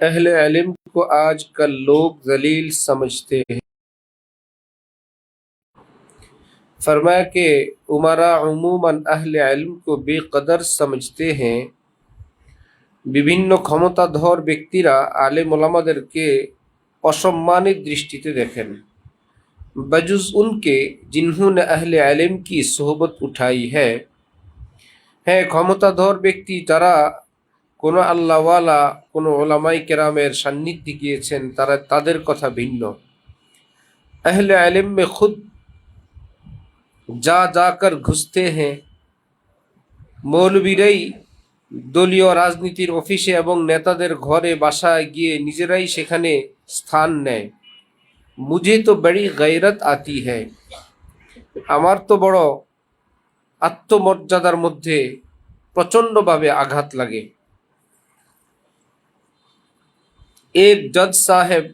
اہل علم کو آج کل لوگ ذلیل سمجھتے ہیں۔ فرمایا کہ عمرا عموماً اہل علم کو بے قدر سمجھتے ہیں۔ বিভিন্ন بیکترا ব্যক্তিরা আলেম کے اسمانی درشتی دیکھیں بجز ان کے جنہوں نے اہل علم کی صحبت اٹھائی ہے۔ হ্যাঁ ক্ষমতাধর بیکتی ترا কোনো আল্লাহওয়ালা, কোনো ওলামাই কেরামের সান্নিধ্যে গিয়েছেন, তারা তাদের কথা ভিন্ন। আহলে আলিমে খুদ যা যা কর ঘুসতে হ্যাঁ মৌলবীরাই দলীয় রাজনীতির অফিসে এবং নেতাদের ঘরে বাসায় গিয়ে নিজেরাই সেখানে স্থান নেয়। মুঝে তো বড়ি গৈরত আতি হ্যাঁ। আমার তো বড় আত্মমর্যাদার মধ্যে প্রচণ্ডভাবে আঘাত লাগে। ایک جج صاحب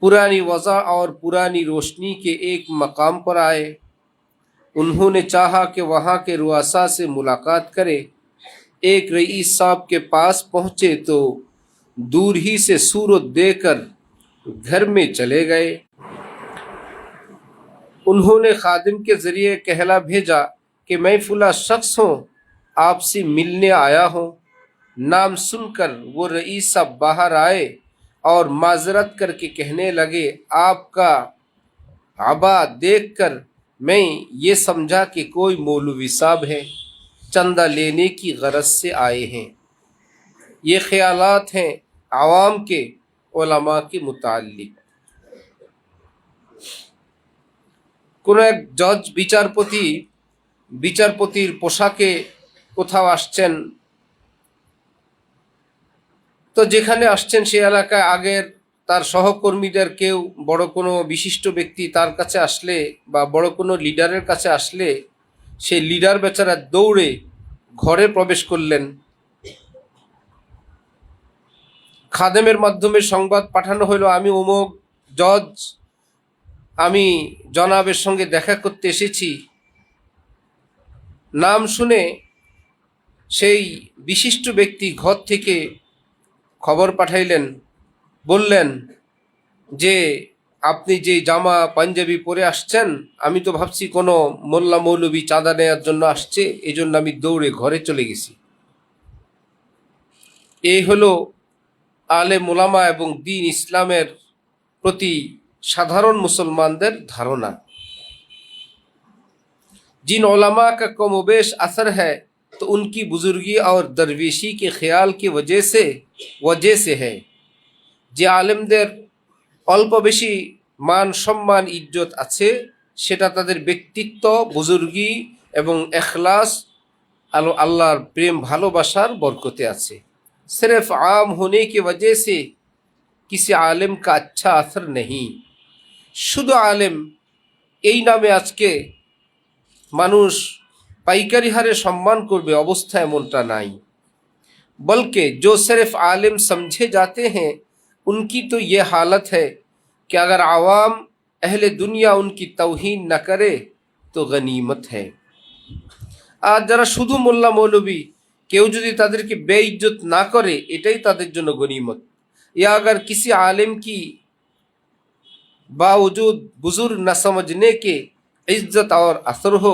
پرانی وضع اور پرانی روشنی کے ایک مقام پر آئے۔ انہوں نے چاہا کہ وہاں کے رواسا سے ملاقات کرے۔ ایک رئیس صاحب کے پاس پہنچے تو دور ہی سے صورت دے کر گھر میں چلے گئے۔ انہوں نے خادم کے ذریعے کہلا بھیجا کہ میں فلاں شخص ہوں، آپ سے ملنے آیا ہوں۔ نام سن کر وہ رئیس صاحب باہر آئے اور معذرت کر کے کہنے لگے، آپ کا عبا دیکھ کر میں یہ سمجھا کہ کوئی مولوی صاحب ہے چندہ لینے کی غرض سے آئے ہیں۔ یہ خیالات ہیں عوام کے علماء کے متعلق۔ কোনো এক জজ বিচারপতি বিচারপতির পোশাকে কোথাও আসছেন তো যেখানে আসছেন সে এলাকায় আগের তার সহকর্মীদের কেউ বড় কোনো বিশিষ্ট ব্যক্তি তার কাছে আসলে বা বড় কোনো লিডারের কাছে আসলে সেই লিডার বেচারা দৌড়ে ঘরে প্রবেশ করলেন। খাদেমের মাধ্যমে সংবাদ পাঠানো হলো, আমি অমুক জজ, আমি জনাবের সঙ্গে দেখা করতে এসেছি। নাম শুনে সেই বিশিষ্ট ব্যক্তি ঘর থেকে খবর পাঠাইলেন, বললেন, যে আপনি যে জামা পাঞ্জাবি পরে আসছেন, আমি তো ভাবছি কোনো মোল্লা মৌলবী চাঁদা নেওয়ার জন্য আসছে এই জন্য আমি দৌড়ে ঘরে চলে গেছি। এই হলো আলে মোলামা এবং দিন ইসলামের প্রতি সাধারণ মুসলমানদের ধারণা। জিন ওলামা কা কমবেশ আসার হ্যায় तो उनकी बुजुर्गी और दरवेशी के ख्याल की वजह से वजह से है যে আলেমদের অল্প বেশি মান সম্মান ইজ্জত আছে সেটা তাদের ব্যক্তিত্ব বুজুর্গি এবং এখলাস আলো আল্লাহর প্রেম ভালোবাসার বরকতে আছে सिर्फ आम होने की वजह से किसी आलिम का अच्छा असर नहीं শুধু আলেম এই নামে আজকে মানুষ পাইকারি হারে সম্মান করবে অবস্থা এমনটা নাই बल्कि जो सिर्फ आलिम समझे जाते हैं उनकी तो ये हालत है कि अगर आवाम अहल दुनिया उनकी तोहीन न करे तो गनीमत है আর যারা শুধু মোল্লা মৌলবী কেউ যদি তাদেরকে বেইজ্জত না করে এটাই তাদের জন্য গনিমত या अगर किसी आलिम की बावजूद बुजुर्ग न समझने के इज्जत और असर हो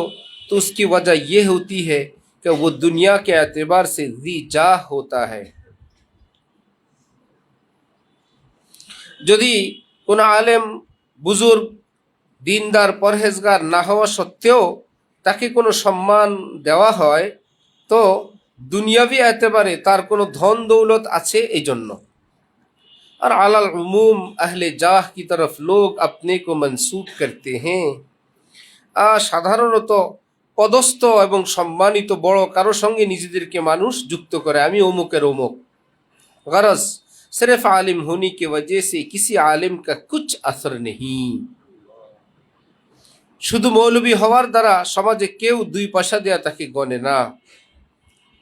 तो उसकी वजह यह होती है कि वो दुनिया के एतबार से जी जा होता है যদি কোনো আলেম বুজুর্গ দিনদার পরহেজগার না হওয়া সত্ত্বেও তাকে কোনো সম্মান দেওয়া হয় তো দুনিয়াবি এতেবারে তার কোনো ধন দৌলত আছে এই জন্য और अलाल उमूम अहले जाह की तरफ लोग अपने को मंसूब करते हैं আর সাধারণত পদস্থ এবং সম্মানিত বড় কারো সঙ্গে নিজেদেরকে মানুষ যুক্ত করে আমি অমুকের অমুক गरज सिर्फ आलिम होने की वजह से किसी आलिम का कुछ असर नहीं শুধু মৌলবী হওয়ার দ্বারা সমাজে কেউ দুই পয়সা দেয়া তাকে গণে না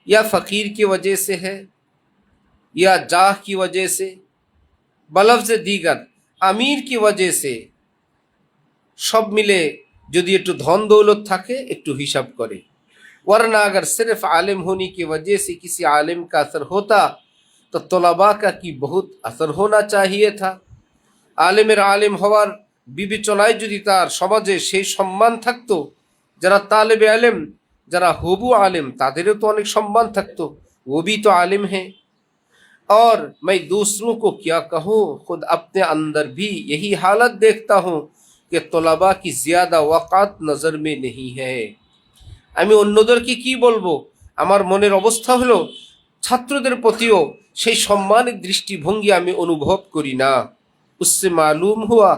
या फ़कीर की वजह से है या जाह की वजह से बलफ्ज दीगर আমির কি वजह से সব মিলে যদি একটু ধন দৌলত থাকে একটু হিসাব করে वरना अगर सिर्फ आलिम होने की वजह से किसी आलिम का असर होता तो तलबा का की बहुत असर होना चाहिए था আলেমের আলেম হওয়ার বিবেচনায় যদি তার সমাজে সেই সম্মান থাকতো যারা তালেবে আলেম যারা হবু আলেম তাদেরও তো অনেক সম্মান থাকতো वो भी तो आलिम हैं और मैं दूसरों को क्या कहूँ खुद अपने अंदर भी यही हालत देखता हूँ যে তলাবা কি জিয়াদা ওয়াকাত নজর মে নেই হ্যাঁ আমি অন্যদেরকে কি বলব? আমার মনের অবস্থা হলো, ছাত্রদের প্রতিও সেই সম্মানের দৃষ্টিভঙ্গি আমি অনুভব করি না। উসে মালুম হুয়া,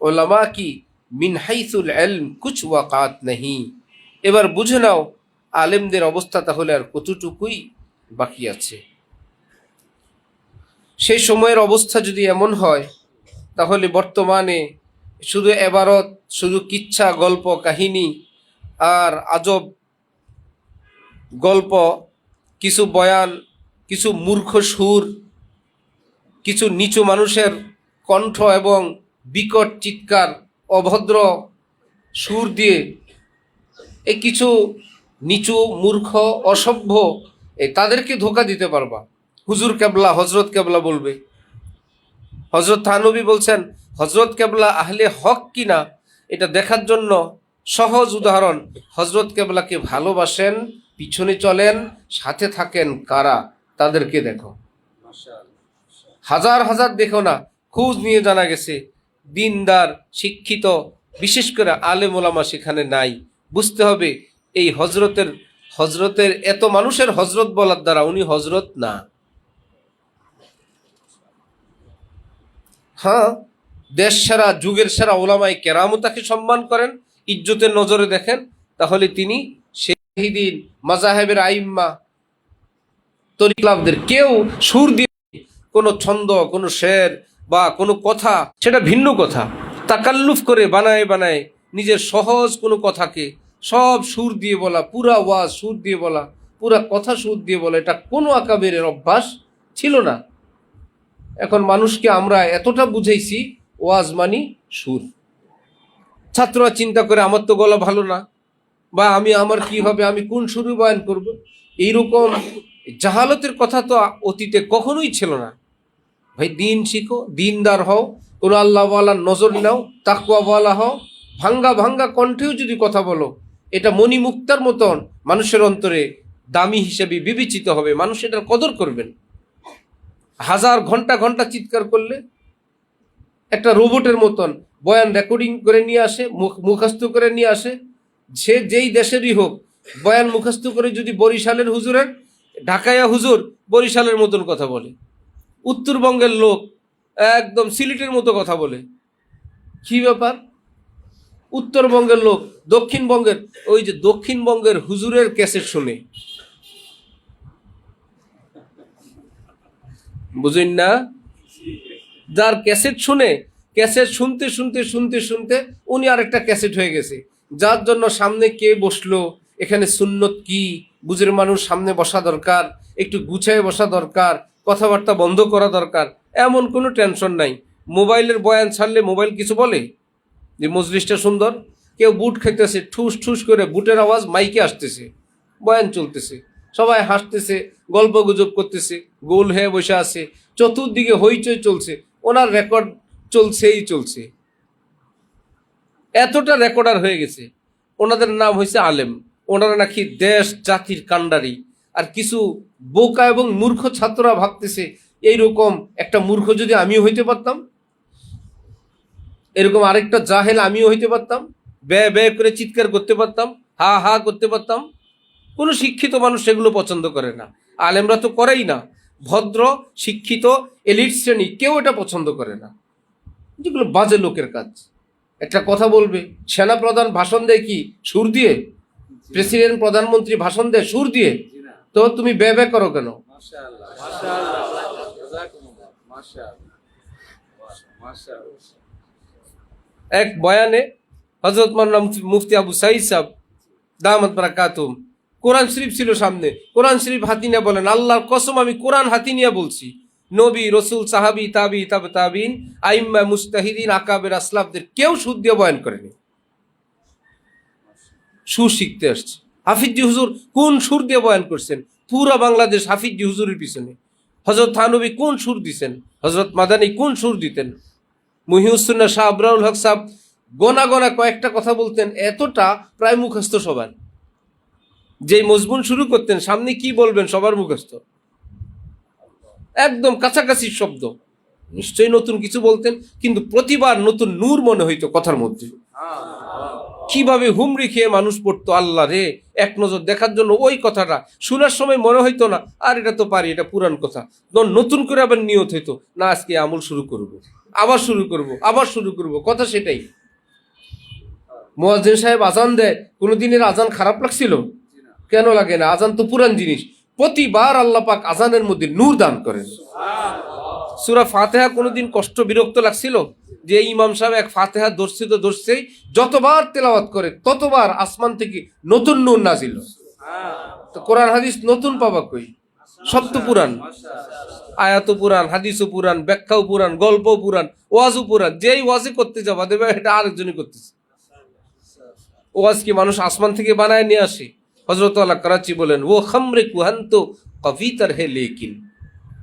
ওলামা কি মিনহাইসুল এলম কুছ ওয়াকাত নেই এবার বুঝে নাও, আলেমদের অবস্থা তাহলে আর কতটুকুই বাকি আছে। সেই সময়ের অবস্থা যদি এমন হয়, তাহলে বর্তমানে শুধু এবারত, শুধু কিচ্ছা, গল্প, কাহিনী আর আজব গল্প, কিছু বয়ান, কিছু মূর্খ সুর, কিছু নিচু মানুষের কণ্ঠ এবং বিকট চিৎকার, অভদ্র সুর দিয়ে এই কিছু নিচু, মূর্খ, অসভ্য এই তাদেরকে ধোকা দিতে পারবা। হুজুর কেবলা হজরত কেবলা বলবে। হজরত থানবী বলছেন হজরত কেবলা আহলে হক কিনা, এটা দেখার জন্য সহজ উদাহরণ হজরত কেবলাকে ভালোবাসেন, পিছনে চলেন, সাথে থাকেন কারা? তাদেরকে দেখো। হাজার হাজার দেখো না, খোঁজ নিয়ে জানা গেছে, দিনদার, শিক্ষিত, বিশেষ করে আলেম ওলামা সেখানে নাই। বুঝতে হবে, এই হজরতের হজরতের এত মানুষের হজরত বলার দ্বারা উনি হজরত না। হ্যাঁ দেশ সেরা যুগের সেরা ওলামাই কেরামও তাকে সম্মান করেন। ইজ্জতের নজরে দেখেন, তাহলে তিনি সেই দিন মাজাহেবের আইম্মা তরিকলাভদের কেউ সুর দিয়ে কোনো ছন্দ, কোনো শের বা কোনো কথা, সেটা ভিন্ন কথা। তাকাল্লুফ করে বানায় বানায় নিজের সহজ কোনো কথাকে সব সুর দিয়ে বলা, পুরা ওয়াজ সুর দিয়ে বলা, পুরা কথা সুর দিয়ে বলা, এটা কোনো আকাবের অভ্যাস ছিল না। এখন মানুষকে আমরা এতটা বুঝাইছি ওয়াজ মানি সুর। ছাত্ররা চিন্তা করে, আমার তো গলা ভালো না, বা আমি, আমার কি হবে, আমি কোন সুরে বয়ান করব? এইরকম জাহালতের কথা তো অতীতে কখনোই ছিল না। ভাই, দিন শিখো, দিনদার হও, কোনো আল্লাহওয়ালার নজর নাও তাকুয়াওয়ালা হও, ভাঙ্গা ভাঙ্গা কণ্ঠেও যদি কথা বলো, এটা মণিমুক্তার মতন মানুষের অন্তরে দামি হিসেবে বিবেচিত হবে, মানুষ এটার কদর করবেন। হাজার ঘণ্টা ঘণ্টা চিৎকার করলে একটা রোবটের মতন বয়ান রেকর্ডিং করে নিয়ে আসে, মুখ- মুখস্থ করে নিয়ে আসে। সে যেই দেশেরই হোক, বয়ান মুখস্থ করে যদি বরিশালের হুজুরের, ঢাকায়া হুজুর বরিশালের মতন কথা বলে। উত্তরবঙ্গের লোক একদম সিলেটের মতো কথা বলে। কি ব্যাপার? উত্তরবঙ্গের লোক দক্ষিণবঙ্গের, ওই যে দক্ষিণবঙ্গের হুজুরের ক্যাসেট শুনে। বুঝেন না? যার ক্যাসেট শুনে, ক্যাসেট শুনতে শুনতে শুনতে শুনতে উনি আরেকটা ক্যাসেট হয়ে গেছে। যার জন্য সামনে কে বসল, এখানে সুন্নত কি, বুঝের মানুষ সামনে বসা দরকার, একটু গুছায় বসা দরকার, কথাবার্তা বন্ধ করা দরকার, এমন কোনো টেনশন নাই। মোবাইলের বয়ান ছাড়লে মোবাইল কিছু বলে? যে মজলিসটা সুন্দর, কেউ বুট খেতেছে ঠুস ঠুস করে বুটের আওয়াজ মাইকে আসতেছে, বয়ান চলতেছে, সবাই হাসতেছে গল্প গুজব করতেছে, গোল হয়ে বসে আছে, চতুর্দিকে হইচই চলছে ওনার রেকর্ড চলছেই চলছে। এতটা রেকর্ডার হয়ে গেছে। ওনাদের নাম হয়েছে আলেম। ওনারা নাকি দেশ, জাতির কাণ্ডারি। আর কিছু বোকা এবং মূর্খ ছাত্ররা ভাবতেছে, এইরকম একটা মূর্খ যদি আমিও হইতে পারতাম, এরকম আরেকটা জাহেল আমিও হইতে পারতাম, ব্যয় ব্যয় করে চিৎকার করতে পারতাম, হা হা করতে পারতাম। কোনো শিক্ষিত মানুষ সেগুলো পছন্দ করে না। আলেমরা তো করেই না। ভদ্র, শিক্ষিত, এলিট শ্রেণি কেউ এটা পছন্দ করে না। যেগুলো বাজে লোকের কাজ। একটা কথা বলবে, সেনা প্রধান ভাষণ দেয় কি? সুর দিয়ে? প্রেসিডেন্ট, প্রধানমন্ত্রী ভাষণ দেয় সুর দিয়ে? তো তুমি ব্যয় ব্যয় করো কেন? এক বয়ানে হজরত মান্না মুফতি আবু সাইদ সাহ দামত বারাকাতুম কোরআন শরীফ ছিল সামনে। কোরআন শরীফ হাতি নিয়ে বলেন, আল্লাহর কসম, আমি কোরআন হাতি নিয়ে বলছি। নবী, রসুল, সাহাবি, তাবি, তাব, তাবিন, আইম্মা, মুস্তাহিদিন, আকাবের আসলাফদের কেউ দিয়ে বয়ান করেনি। সুর শিখতে আসছে। হাফিজি হুজুর কোন সুর দিয়ে বয়ান করছেন? পুরা বাংলাদেশ হাফিজি হুজুরের পিছনে। হজরত থানবী কোন সুর দিছেন? হজরত মাদানী কোন সুর দিতেন? মুহিউসুন্না শাহ আবরাউল হক সাহেব গোনা গোনা কয়েকটা কথা বলতেন, এতটা প্রায় মুখস্থ সবার। যেই মজবুন শুরু করতেন, সামনে কি বলবেন সবার মুখস্থ? একদম কাছাকাছি শব্দ। নিশ্চয়ই নতুন কিছু বলতেন, কিন্তু প্রতিবার নতুন নূর মনে হইতো কথার মধ্যে। কীভাবে হুমড়ি খেয়ে মানুষ পড়তো, আল্লাহ রে! এক নজর দেখার জন্য ওই কথাটা শোনার সময় মনে হইতো না, আর এটা তো পারি, এটা পুরান কথা। নতুন করে আবার নিয়ত হইতো, না, আজকে আমল শুরু করব। আবার শুরু করব, আবার শুরু করব, কথা সেটাই। মোয়াজ্জেন সাহেব আজান দেয়, কোনোদিনের আজান খারাপ লাগছিল? কেন লাগে না? আজান তো পুরান জিনিস। প্রতিবার আল্লাহ পাক আজানের মধ্যে নূর দান করেন। সুরা ফাতেহা কোনোদিন কষ্ট, বিরক্ত লাগছিল? যে ইমাম সাহেব এক ফাতেহা ধরছে তো ধরছেই, যতবার তেলাওয়াত করে, ততবার আসমান থেকে নতুন নূর নাজিল। তো কোরআন হাদিস নতুন পাবা কই? সব তো পুরান। আয়াত পুরাণ হাদিসও পুরাণ ব্যাখ্যাও পুরাণ গল্প পুরাণ ওয়াজও পুরাণ যেই ওয়াজে করতে যাবা, দেবে, এটা আরেকজনই করতেছে। ওয়াজ কি মানুষ আসমান থেকে বানায় নিয়ে আসে? হজরত আল্লাহ করাচি বলেন ও খামরে কুহান্ত কবিতার হে লেকিন।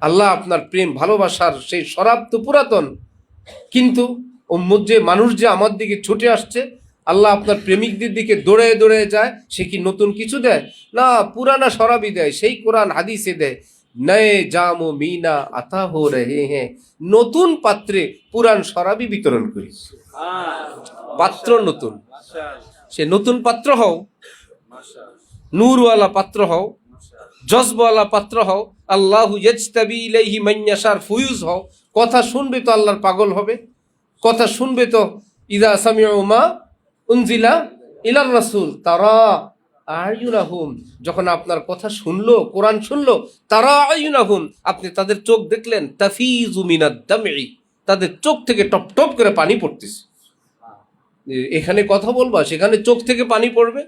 আল্লাহ আপনার প্রেম ভালোবাসার সেই শরাব তো পুরাতন। কিন্তু ও যে মানুষ যে আমার দিকে ছুটে আসছে আল্লাহ আপনার প্রেমিকদের দিকে দৌড়ে দৌড়ে যায় সে কি নতুন কিছু দেয়? না পুরানা শরাবই দেয় সেই কোরআন হাদিসে দেয় নয়ে ও মিনা আতা হো রে হ্যাঁ। নতুন পাত্রে পুরান শরাবি বিতরণ করি। পাত্র নতুন। সে নতুন পাত্র হও। নূরওয়ালা পাত্র হও জজবওয়ালা পাত্র হও, আল্লাহু ইজতাবি মাইয়াশার ফুয়ুজ হও। কথা শুনবে তো আল্লাহর পাগল হবে। কথা শুনবে তো, ইদা সামিউ মা উনজিলা ইলার রাসূল, তারা আয়ুনাহুম। যখন আপনার কথা শুনলো, কোরআন শুনলো, তারা আয়ুনাহুম। আপনি তাদের চোখ দেখলেন তাফিজু মিনাদ দামি তাদের চোখ থেকে টপ টপ করে পানি পড়তেছে। এখানে কথা বলবা, সেখানে চোখ থেকে পানি পড়বে।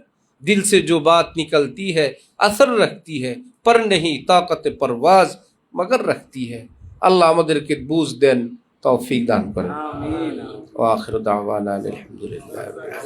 دل سے جو بات نکلتی ہے اثر رکھتی ہے پر نہیں طاقت پرواز مگر رکھتی ہے۔ اللہ مدرکت بوز دین توفیق دان پر آمین۔ آمین دعوانا الحمدللہ